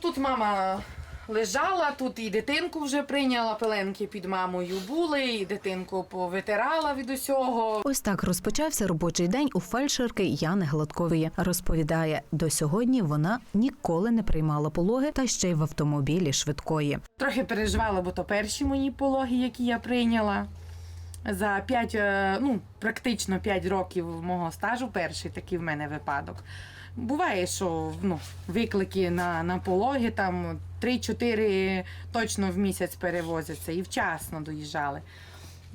Тут мама лежала, тут і дитинку вже прийняла, пеленки під мамою були, і дитинку повитирала від усього. Ось так розпочався робочий день у фельдшерки Яни Гладкової. Розповідає, до сьогодні вона ніколи не приймала пологи та ще й в автомобілі швидкої. Трохи переживала, бо то перші мої пологи, які я прийняла. За 5, ну, практично 5 років мого стажу, перший такий в мене випадок. Буває, що ну, виклики на, на пологи там 3-4 точно в місяць перевозяться і вчасно доїжджали.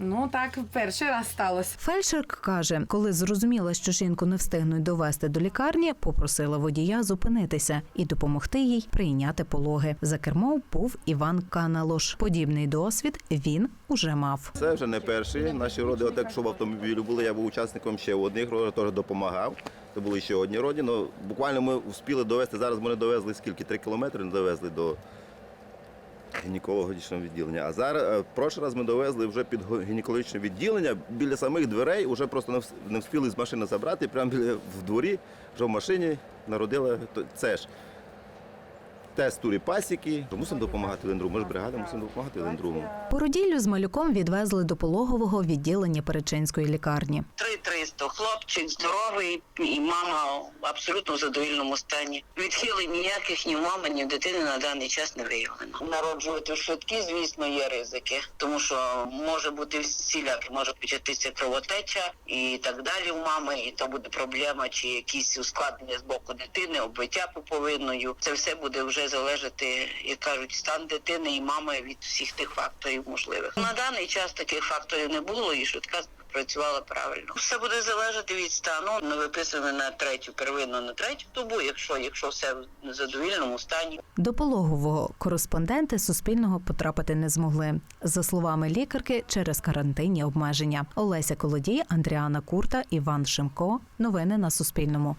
Ну так, перший раз сталося. Фельдшерка каже, коли зрозуміла, що жінку не встигнуть довести до лікарні, попросила водія зупинитися і допомогти їй прийняти пологи. За кермом був Іван Каналош. Подібний досвід він уже мав. Це вже не перші наші роди. От якщо в автомобілі були, я був учасником ще одних родів, теж допомагав. Це були ще одні роді. Ну, буквально ми встигли довести. Зараз ми не довезли скільки? Три кілометри не довезли до гінекологічного відділення. А зараз е, в прошлий раз ми довезли вже під гінекологічне відділення біля самих дверей, вже просто не встигли з машини забрати. Прямо біля в дворі, вже в машині народила це ж. Тест турі пасіки, то мусимо допомагати один другому. Ми ж бригада, мусимо допомагати один другому. Породіллю з малюком відвезли до пологового відділення Перечинської лікарні. 3300. Хлопчик здоровий, і мама в абсолютно задовільному стані. Відхилень ніяких ні мами, ні дитини на даний час не виявлено. Народжувати швидкі, звісно, є ризики, тому що може бути всіляке, може початися кровотеча і так далі в мами, і то буде проблема, чи якісь ускладнення з боку дитини, оббиття пуповиною. Це все буде вже залежати, як кажуть, стан дитини і мами від всіх тих факторів можливих. На даний час таких факторів не було, і швидка працювала правильно. Все буде залежати від стану. Ми виписуємо на третю первинну на третю добу, якщо якщо все в задовільному стані. До пологового кореспонденти Суспільного потрапити не змогли. За словами лікарки, через карантинні обмеження. Олеся Колодій, Андріана Курта, Іван Шимко. Новини на Суспільному.